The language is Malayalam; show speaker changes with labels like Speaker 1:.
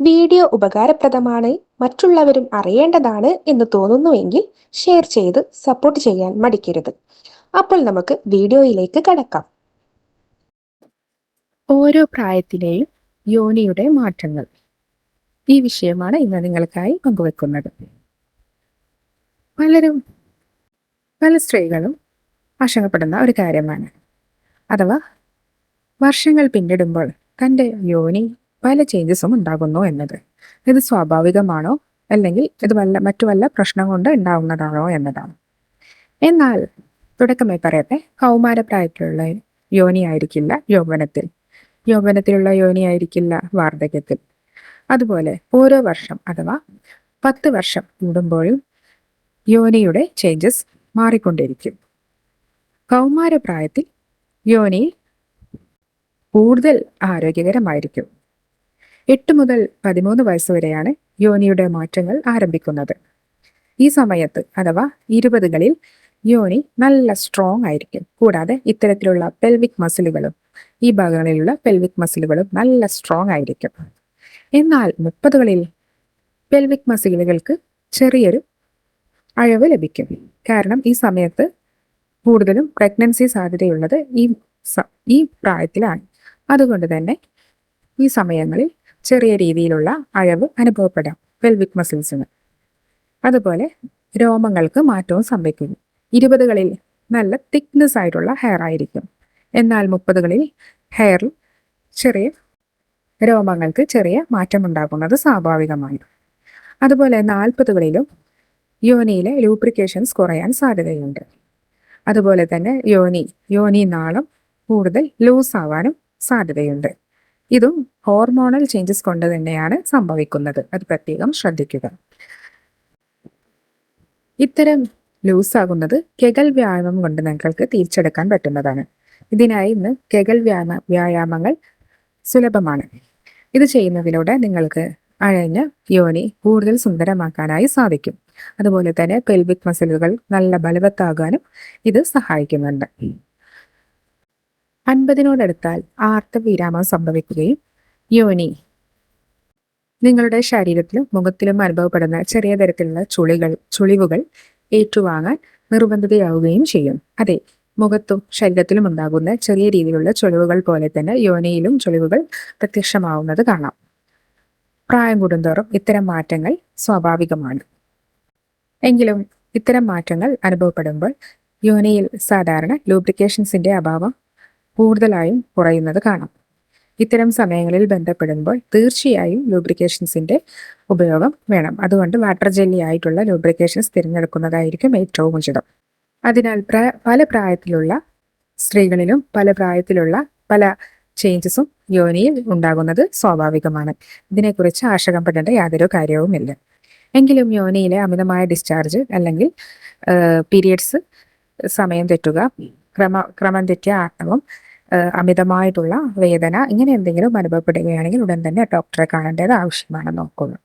Speaker 1: വീഡിയോ ഉപകാരപ്രദമാണ് മറ്റുള്ളവരും അറിയേണ്ടതാണ് എന്ന് തോന്നുന്നുവെങ്കിൽ ഷെയർ ചെയ്ത് സപ്പോർട്ട് ചെയ്യാൻ മടിക്കരുത്. അപ്പോൾ നമുക്ക് വീഡിയോയിലേക്ക് കടക്കാം.
Speaker 2: ഓരോ പ്രായത്തിലെയും യോനിയുടെ മാറ്റങ്ങൾ. ഈ വിഷയമാണ് ഇന്ന് നിങ്ങൾക്കായി പങ്കുവെക്കുന്നത്. പലരും പല സ്ത്രീകളും ആശങ്കപ്പെടുന്ന ഒരു കാര്യമാണ്. അഥവാ വർഷങ്ങൾ പിന്നിടുമ്പോൾ തന്റെ യോനി പല ചേഞ്ചസും ഉണ്ടാകുന്നു എന്നത്. ഇത് സ്വാഭാവികമാണോ? അല്ലെങ്കിൽ ഇത് വല്ല മറ്റു വല്ല പ്രശ്നം കൊണ്ട് ഉണ്ടാകുന്നതാണോ എന്നതാണ്. എന്നാൽ തുടക്കമായി പറയട്ടെ. കൗമാരപ്രായത്തിലുള്ള യോനി ആയിരിക്കില്ല യൗവനത്തിൽ. യൗവനത്തിലുള്ള യോനി ആയിരിക്കില്ല വാർദ്ധക്യത്തിൽ. അതുപോലെ ഓരോ വർഷം അഥവാ പത്ത് വർഷം കൂടുമ്പോഴും യോനിയുടെ ചേഞ്ചസ് മാറിക്കൊണ്ടിരിക്കും. കൗമാരപ്രായത്തിൽ യോനി കൂടുതൽ ആരോഗ്യകരമായിരിക്കും. എട്ട് മുതൽ പതിമൂന്ന് വയസ്സ് വരെയാണ് യോനിയുടെ മാറ്റങ്ങൾ ആരംഭിക്കുന്നത്. ഈ സമയത്ത് അഥവാ ഇരുപതുകളിൽ യോനി നല്ല സ്ട്രോങ് ആയിരിക്കും. കൂടാതെ ഇത്തരത്തിലുള്ള പെൽവിക് മസിലുകളും ഈ ഭാഗങ്ങളിലുള്ള പെൽവിക് മസിലുകളും നല്ല സ്ട്രോങ് ആയിരിക്കും. എന്നാൽ മുപ്പതുകളിൽ പെൽവിക് മസിലുകൾക്ക് ചെറിയൊരു അഴവ് ലഭിക്കും. കാരണം ഈ സമയത്ത് കൂടുതലും പ്രഗ്നൻസി സാധ്യതയുള്ളത് ഈ ഈ പ്രായത്തിലാണ്. അതുകൊണ്ട് തന്നെ ഈ സമയങ്ങളിൽ ചെറിയ രീതിയിലുള്ള അഴവ് അനുഭവപ്പെടാം പെൽവിക് മസിൽസിന് അതുപോലെ രോമങ്ങൾക്ക് മാറ്റവും സംഭവിക്കുന്നു. ഇരുപതുകളിൽ നല്ല തിക്നെസ് ആയിട്ടുള്ള ഹെയർ ആയിരിക്കും. എന്നാൽ മുപ്പതുകളിൽ ഹെയറിൽ ചെറിയ രോമങ്ങൾക്ക് ചെറിയ മാറ്റമുണ്ടാകുന്നത് സ്വാഭാവികമാണ്. അതുപോലെ നാൽപ്പതുകളിലും യോനിയിലെ ലൂബ്രിക്കേഷൻസ് കുറയാൻ സാധ്യതയുണ്ട്. അതുപോലെ തന്നെ യോനി യോനി നാളം കൂടുതൽ ലൂസ് ആവാനും സാധ്യതയുണ്ട്. ഇതും ഹോർമോണൽ ചേഞ്ചസ് കൊണ്ട് തന്നെയാണ് സംഭവിക്കുന്നത്. അത് പ്രത്യേകം ശ്രദ്ധിക്കുക. ഇത്തരം ലൂസ് ആകുന്നത് കെഗൽ വ്യായാമം കൊണ്ട് നിങ്ങൾക്ക് തിരിച്ചെടുക്കാൻ പറ്റുന്നതാണ്. ഇതിനായി ഇന്ന് കെഗൽ വ്യായാമ വ്യായാമങ്ങൾ സുലഭമാണ്. ഇത് ചെയ്യുന്നതിലൂടെ നിങ്ങൾക്ക് അഴഞ്ഞ യോനി കൂടുതൽ സുന്ദരമാക്കാനായി സാധിക്കും. അതുപോലെ തന്നെ പെൽവിക് മസിലുകൾ നല്ല ബലവത്താകാനും ഇത് സഹായിക്കുന്നുണ്ട്. അൻപതിനോടടുത്താൽ ആർത്തവിരാമം സംഭവിക്കുകയും യോനി നിങ്ങളുടെ ശരീരത്തിലും മുഖത്തിലും അനുഭവപ്പെടുന്ന ചെറിയ തരത്തിലുള്ള ചുളികൾ ചുളിവുകൾ ഏറ്റുവാങ്ങാൻ നിർബന്ധിതയാവുകയും ചെയ്യും. അതെ മുഖത്തും ശരീരത്തിലും ഉണ്ടാകുന്ന ചെറിയ രീതിയിലുള്ള ചുളിവുകൾ പോലെ തന്നെ യോനിയിലും ചുളിവുകൾ പ്രത്യക്ഷമാവുന്നത് കാണാം. പ്രായം കൂടുന്തോറും ഇത്തരം മാറ്റങ്ങൾ സ്വാഭാവികമാണ്. എങ്കിലും ഇത്തരം മാറ്റങ്ങൾ അനുഭവപ്പെടുമ്പോൾ യോനിയിൽ സാധാരണ ലൂബ്രിക്കേഷൻസിന്റെ അഭാവം കൂടുതലായും കുറയുന്നത് കാണാം. ഇത്തരം സമയങ്ങളിൽ ബന്ധപ്പെടുമ്പോൾ തീർച്ചയായും ലൂബ്രിക്കേഷൻസിന്റെ ഉപയോഗം വേണം. അതുകൊണ്ട് വാട്ടർ ജെല്ലി ആയിട്ടുള്ള ലൂബ്രിക്കേഷൻസ് തിരഞ്ഞെടുക്കുന്നതായിരിക്കും ഏറ്റവും ഉചിതം. അതിനാൽ പല പ്രായത്തിലുള്ള സ്ത്രീകളിലും പല പ്രായത്തിലുള്ള പല ചേഞ്ചസും യോനിയിൽ ഉണ്ടാകുന്നത് സ്വാഭാവികമാണ്. ഇതിനെക്കുറിച്ച് ആശങ്കപ്പെടേണ്ട യാതൊരു കാര്യവുമില്ല. എങ്കിലും യോനിയിലെ അമിതമായ ഡിസ്ചാർജ് അല്ലെങ്കിൽ പീരിയഡ്സ് സമയം തെറ്റുക ക്രമ ക്രമം തെറ്റിയ ആട്ടവും അമിതമായിട്ടുള്ള വേദന ഇങ്ങനെ എന്തെങ്കിലും അനുഭവപ്പെടുകയാണെങ്കിൽ ഉടൻ തന്നെ ഡോക്ടറെ കാണേണ്ടത് ആവശ്യമാണ് നോക്കുന്നു